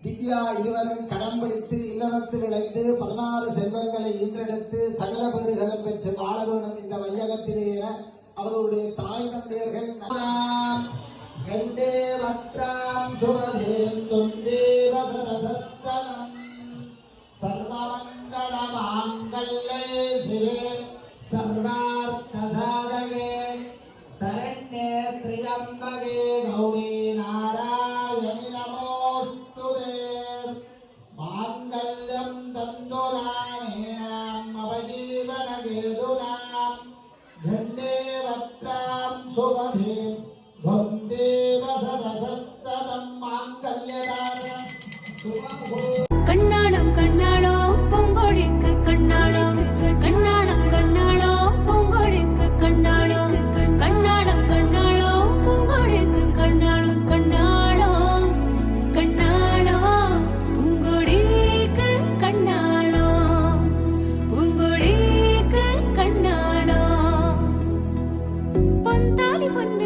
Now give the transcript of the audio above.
திவ்யா இருவரும் கடன் பிடித்து இல்லறத்தில் இணைந்து பதினாறு செல்வங்களை ஈன்றெடுத்து சகல பேறுகளும் பெற்று வாழ வேணும் இந்த வையகத்திலே என அவர்களுடைய தாய் தந்தையர்கள் நாம் சர்வமங்கள மாங்கல்யே சிவே சர்வார்த்த சாதகே சரண்யே திரியம்பகே கௌரீன केतुनाम् धन्येवत्रां सुमधिं भुन्देव सदसः सदं माङ्गल्यदान పొంతాలి పొన్న